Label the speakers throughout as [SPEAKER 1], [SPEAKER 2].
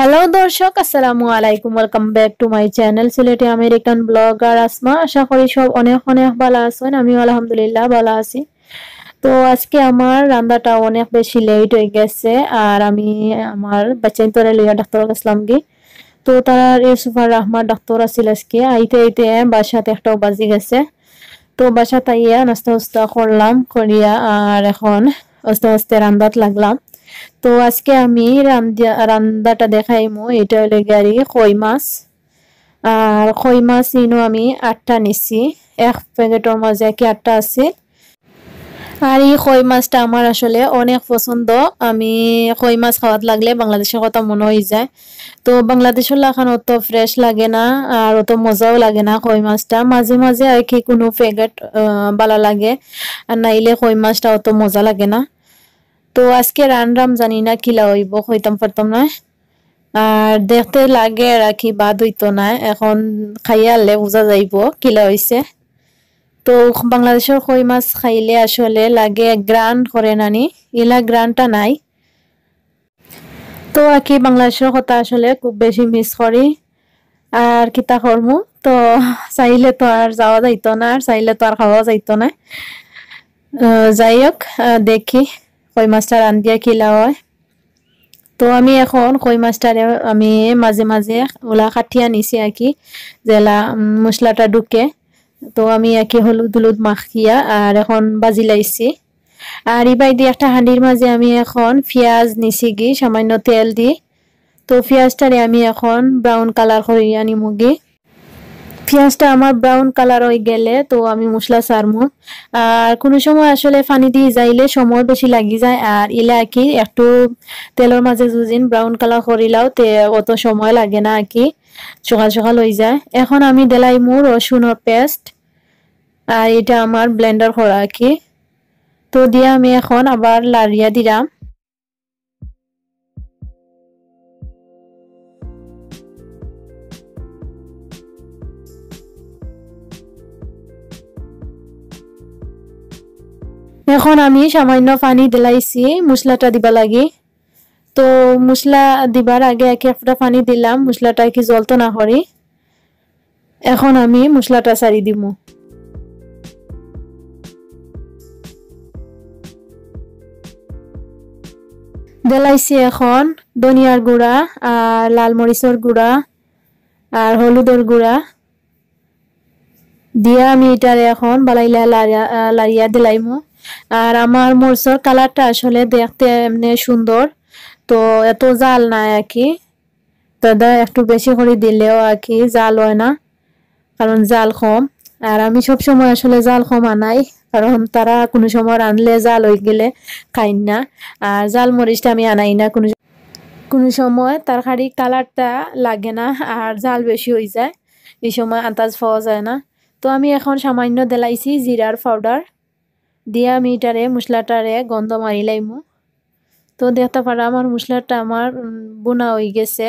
[SPEAKER 1] Hello দর্শক, আসসালামু আলাইকুম। Welcome back to my channel Sylheti American blogger Asma আশা করি সব অনেক অনেক ভালো আছেন। আমি আলহামদুলিল্লাহ ভালো আছি। তো আজকে আমার রান্নাটা অনেক বেশি লেট হয়ে গেছে, আর আমি আমার বাচ্চাই তোরা লিয়া ডাক্তার আসলাম কি তো তার ইউসুফার রহমান ডাক্তার আছিল আজকে। আইতে আইতে বাসাতে একটাও বাজি গেছে। তো বাসা তাইয়া নাস্তা উস্তা করলাম, করিয়া, আর এখন আস্তে আস্তে রান্দাত লাগলাম। তো আজকে আমি রান্দাটা দেখাইমু। এটা হলে গাড়ি কই মাছ। আর কই মাছ ইনো আমি আটটা নিছি। এক প্যাকেটের মাঝে কি আটটা আছে? আর এই কই মাছটা আমার আসলে অনেক পছন্দ। আমি কই মাছ খাওয়াত লাগলে বাংলাদেশের কথা মনে হয়ে যায়। তো বাংলাদেশের লাখান অত ফ্রেশ লাগে না, আর অত মজাও লাগে না কই মাছটা। মাঝে মাঝে আর কি কোনো প্যাকেট ভালো লাগে। আর নাইলে কই মাছটা অত মজা লাগে না। তো আজকে রাম জানি না কিলা হইব, হইতাম পারতাম না। আর দেখতে লাগে রাখি বাদ হইতো না, এখন খাইয়া আনলে বোঝা যাইব কিলা হইছে। তো বাংলাদেশের কই মাছ খাইলে আসলে লাগে গ্রান করে নানি, ইলা গ্রানটা নাই। তো আর কি বাংলাদেশের কথা আসলে খুব বেশি মিস করি। আর কিতা করমু, তো চাইলে তো আর যাওয়া যাইতো না, আর চাইলে তো আর খাওয়া যাইতো না। যাই হোক দেখি। কই মাছটা রান্ধিয়া খিলা হয়। তো আমি এখন কই মাছটারে আমি মাঝে মাঝে ওলা কাঠিয়া নিছি আর কি জেলা মশলাটা ঢুকে। তো আমি আর হলুদ হলুদ মাখিয়া আর এখন বাজি লাইছি। আর ইবাই দিয়ে একটা হাঁডির মাঝে আমি এখন পেঁয়াজ নিছি গি, সামান্য তেল দি। তো পেঁয়াজটারে আমি এখন ব্রাউন কালার করিয়া নিমুগি পেঁয়াজটা আমার ব্রাউন কালার হয়ে গেলে তো আমি মশলা সারমু আর কোনো সময় আসলে পানি দিয়ে যাইলে সময় বেশি লাগি যায়। আর ইলে আর কি একটু তেলের মাঝে যুজিন ব্রাউন কালার করিলাও তে অত সময় লাগে না আর কি। সকাল সকাল হয়ে যায়। এখন আমি দেলাই মু রসুনের পেস্ট আর এটা আমার ব্লেন্ডার করা আর কি। তো দিয়ে আমি এখন আবার লাড়িয়া দিলাম। এখন আমি সামান্য পানি দিলাইছি, মশলাটা দিবা লাগে। তো মশলা দিবার আগে এক একটা পানি দিলাম, মশলাটা কি জলতো না করি এখন আমি মশলাটা সারি দিব দিলাইছি এখন ধনিয়ার গুঁড়া আর লাল মরিচের গুঁড়া আর হলুদের গুঁড়া। দিয়া আমি এটারে এখন বালাইলা লাড়িয়া দিলাইমু। আর আমার মরচর কালারটা আসলে দেখতে এমনি সুন্দর, তো এত জাল নাই আর কি। দাদা একটু বেশি করে দিলেও আর কি জাল হয় না, কারণ জাল কম। আর আমি সব সময় আসলে জাল কম আনাই, কারণ তারা কোনো সময় রানলে জাল হয়ে গেলে খাই না। আর জাল মরিচটা আমি আনাই না, কোনো কোনো সময় তরকারি কালারটা লাগে না, আর জাল বেশি হয়ে যায়, এই সময় আন্দাজ পাওয়া যায় না। তো আমি এখন সামান্য দেলাইছি জিরার পাউডার। দিয়া আমি এটারে মশলাটারে গন্ধ মারি লাইমু। তো দেখতে পারা আমার মশলাটা আমার বোনা হয়ে গেছে।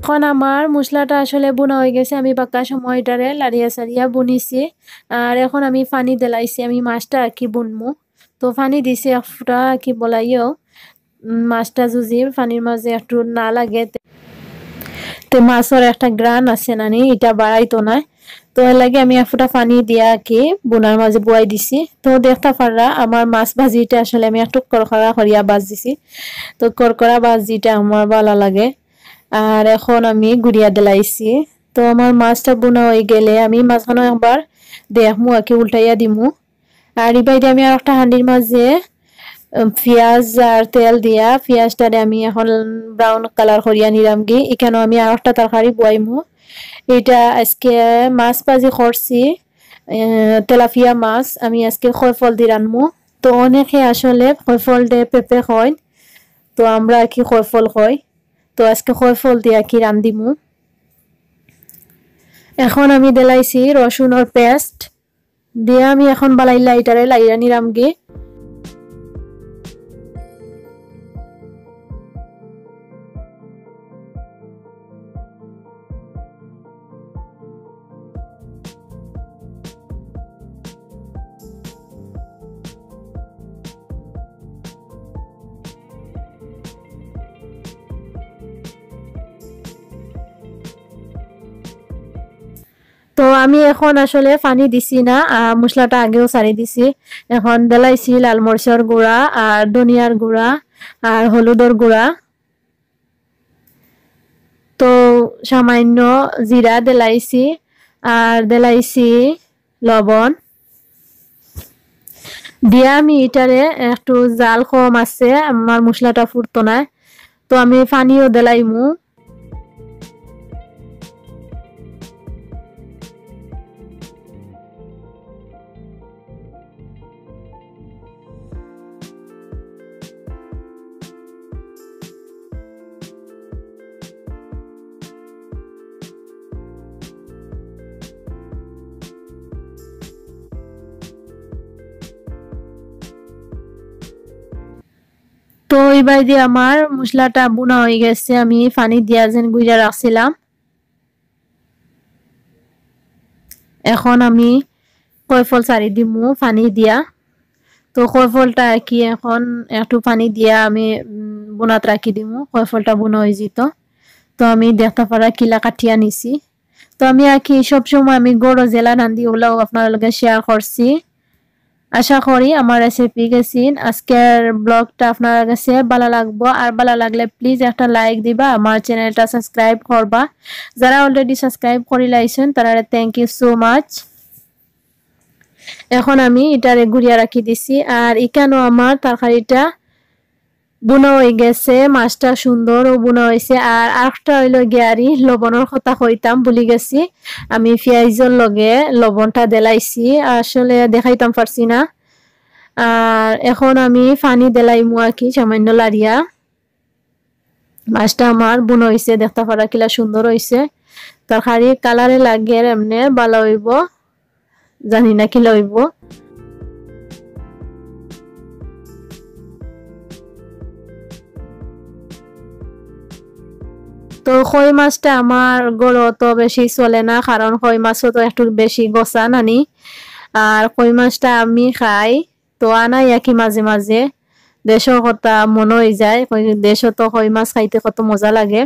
[SPEAKER 1] এখন আমার মশলাটা আসলে বোনা হয়ে গেছে। আমি বাক্কা সময়টারে লাড়িয়া সারিয়া বুনিছি। আর এখন আমি পানি দেলাইছি। আমি মাছটা আর কি বুনমু। তো পানি দিছি এক ফুটা, কি বলাইও মাছটা যদি পানির মাঝে একটু না লাগে তো মাছের একটা গ্রান আছে নানি, এটা বাড়াইতো না। তো এর লাগে আমি এক ফুটা পানি দিয়া কি বোনার মাঝে বয়াই দিছি। তো দেখতে পাররা আমার মাছ ভাজিটা আসলে আমি একটু করকরা করিয়া বাজ দিছি তো করকরা ভাজিটা আমার ভালো লাগে। আর এখন আমি গুড়িয়া দিলাইছি। তো আমার মাছটা বোনা হয়ে গেলে আমি মাছখানো একবার দেখমু আর কি উল্টাইয়া দিমু। আর এই আমি আর একটা হান্ডির মাঝে পেঁয়াজ আর তেল দিয়া পেঁয়াজটারে আমি এখন ব্রাউন কালার করিয়া নিলাম গি। এখানেও আমি আর একটা তরকারি বয়াইমু। এটা আজকে মাছ পাজি করছি তেলাপিয়া মাছ। আমি আজকে খয়ফল দিয়ে রানমু। তো অনেকে আসলে খয়ফল দিয়ে পেঁপে হয় তো আমরা আর কি খয়ফল হয় তো আজকে খয়ফল দিয়া কি রান্দিমু এখন আমি দেলাইছি রসুনের পেস্ট দিয়া আমি এখন বালাইলা ইটাৰে লাইৰা নিৰামগে তো আমি এখন আসলে পানি দিছি না মশলাটা আগেও সারি দিছি। এখন দেলাইছি লাল মরিচের গুঁড়া আর ধনিয়ার গুঁড়া আর হলুদর গুঁড়া। তো সামান্য জিরা দেলাইছি আর দেলাইছি লবণ। দিয়ে আমি এটারে একটু জাল কম আছে আমার মশলাটা ফুটতো না তো আমি পানিও দেলাইমু। তো এবার দিয়ে আমার মশলাটা বোনা হয়ে গেছে আমি পানি দিয়া যেন গুইরা রাখছিলাম। এখন আমি কয়ফল চারি দিমু পানি দিয়া। তো কয়ফলটা কি এখন একটু পানি দিয়া আমি বোনাত রাখি দিমু কয়ফলটা বোনা হয়ে যেত তো আমি দেখতে পারা কিলা কাটিয়া নিছি তো আমি আর কি সবসময় আমি গড় জেলা রান্ধি ওগুলাও আপনার শেয়ার করছি আশা করি আমার রেসিপি গেছিন। আজকের ব্লগটা আপনার কাছে ভালো লাগবো। আর ভালো লাগলে প্লিজ একটা লাইক দিবা, আমার চ্যানেলটা সাবস্ক্রাইব করবা। যারা অলরেডি সাবস্ক্রাইব করে লাইছেন, তারা থ্যাংক ইউ সো মাচ এখন আমি এটারে গুড়িয়া রাখি দিছি। আর এখানেও আমার তরকারিটা বুনা হয়ে গেছে, মাছটা সুন্দর ও বুনা হয়েছে আর আরেকটা হইল গিয়ারি লবণের কথা কইতাম ভুলি গেছি। আমি পেঁয়াজের লগে লবণটা দেলাইছি। আসলে দেখাইতাম পারছি না। আর এখন আমি পানি দেলাইমু আর কি সামান্য লাড়িয়া মাছটা আমার বুনো হয়েছে দেখতে পারা কিলা সুন্দর হয়েছে তরকারি কালারে লাগে এমনি ভালো হইব। জানি না কিলা হইব। তো কই মাছটা আমার গড় তো বেশি চলে না কারণ কই মাছও তো একটু বেশি গসা নানি। আর কই মাছটা আমি খাই, তো আনাই একই মাঝে মাঝে দেশও কথা মনে হয়ে যায় দেশও তো কই মাছ খাইতে কত মজা লাগে।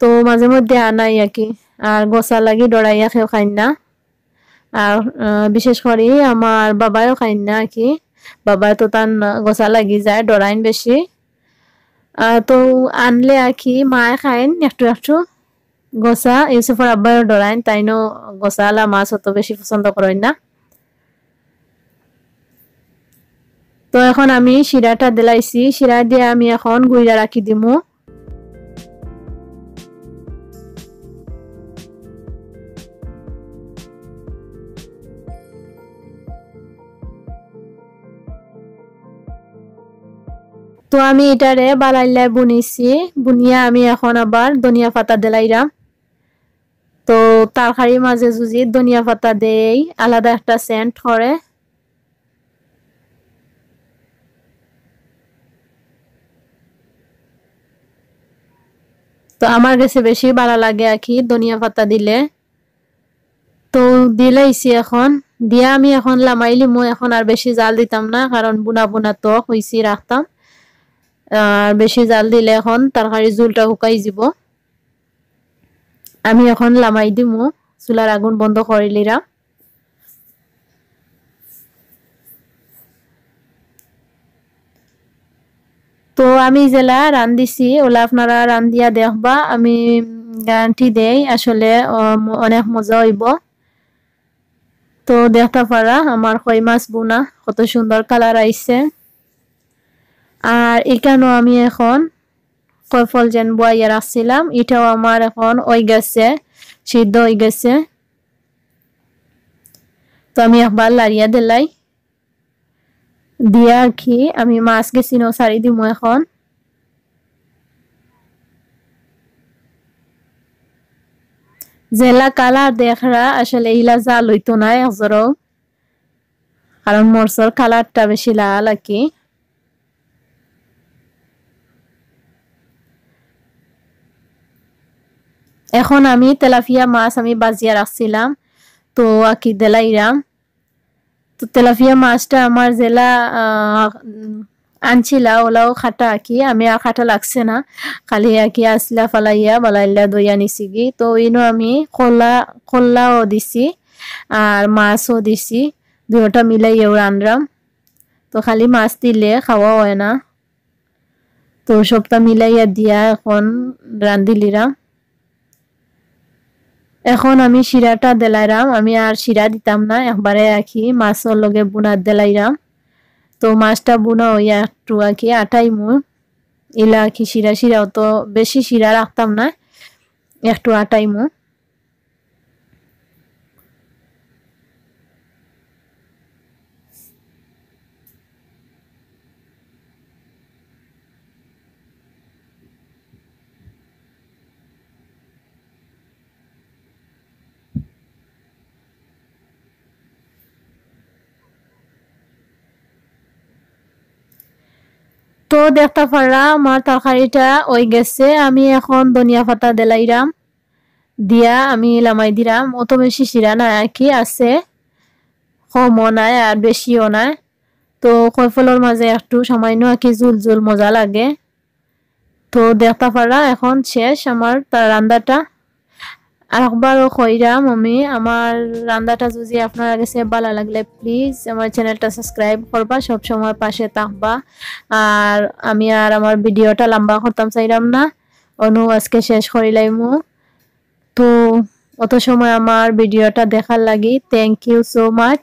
[SPEAKER 1] তো মাঝে মধ্যে আনাই একই, আর গসা লাগি ডরাইয়া খেয়েও খাই না। আর বিশেষ করে আমার বাবাও খাই না কি বাবাই তো তার গসা লাগি যায় ডরাইন বেশি তো আনলে আর কি মায়ে খাইন একটু একটু গোসা ইউসুফর আব্বাই ডরাইন তাইনো গোসালা মাছ অত বেশি পছন্দ করেন না। তো এখন আমি শিরাটা দিলাইছি শিরা দিয়ে আমি এখন গুইরা রাখি দিমু। তো আমি এটারে বালাইলাই বুনিছি। বুনিয়া আমি এখন আবার ধনিয়া পাতা দিলাইরাম তো তরকারির মাঝে যদি ধনিয়া পাতা দেই, আলাদা একটা সেন্ট করে। তো আমার কাছে বেশি ভালো লাগে আর কি ধনিয়া পাতা দিলে। তো দিলাইছি এখন। দিয়া আমি এখন লামাইলি মই এখন আর বেশি জাল দিতাম না, কারণ বুনা বুনা তো হইছি, রাখতাম। আর বেশি জাল দিলে এখন তরকারি জুলটা শুকাই যাব। আমি এখন লামাই দিমু, চুলার আগুন বন্ধ করিলিরা তো আমি জেলা রান্দিছি ওলা আপনারা রান্দিয়া দেখবা, আমি গ্যারান্টি দেই, আসলে অনেক মজা হইব। তো দেখতে পারা আমার কই মাছ বোনা, কত সুন্দর কালার আইছে আর এখানেও আমি এখন কয়ফল যেন বয়াইয়া রাখছিলাম, এটাও আমার এখন ওই গেছে, সিদ্ধ হয়ে গেছে। তো আমি একবার লাড়িয়া দিলাই। দিয়া কি, আমি মাছ গেছি নো সারি দিব এখন। জেলা কালার দেখরা, আসলে ইলা জাল হইতো না একজরও কারণ মরসর কালারটা বেশি লাল আর এখন আমি তেলাফিয়া মাছ আমি বাজিয়া রাখছিলাম, তো আকি দেলাইরাম তো তেলাফিয়া মাছটা আমার জেলা আনছিলা, ওলাও খাটা আঁকি। আমি আর খাটা লাগছে না, খালি আঁকি আসলা ফালাইয়া বালাইলা দইয়া নিছি গি। তো ইনো আমি কলা কলাও দিছি আর মাছও দিছি দুটা মিলাইয়াও রানরাম তো খালি মাছ দিলে খাওয়া হয় না। তো সবটা মিলাইয়া দিয়া এখন রান্ধিলিরাম এখন আমি শিরাটা দেলাইরাম, আমি আর শিরা দিতাম না, একবারে আঁকি মাছের লগে বুনা দেলাইরাম। তো মাছটা বুনা হইয়া একটু আঁকি আটাই মুখ ইলা আঁকি শিরা, শিরাও তো বেশি শিরা রাখতাম না, একটু আটাই মুখ তো দেখতে পারলাম, আমার তরকারিটা ওই গেছে। আমি এখন ধনিয়া পাতা দিলাইরাম, দিয়া আমি লামাই দিলাম অত বেশি শিরা নাই আর কি আছে, কমও নাই আর বেশিও নাই। তো কয়ফলের মাঝে একটু সামান্য আর কি জুল জুল মজা লাগে। তো দেখতে পারা এখন শেষ। আমার তার রান্নাটা আরেকবারও কইরাম আমি আমার রান্দাটা যদি আপনার কাছে ভালো লাগলে প্লিজ আমার চ্যানেলটা সাবস্ক্রাইব করবা, সব সময় পাশে থাকবা। আর আমি আর আমার ভিডিওটা লম্বা করতাম, চাইলাম না। অনু, আজকে শেষ করিলাইমু তো অত সময় আমার ভিডিওটা দেখার লাগি। Thank you so much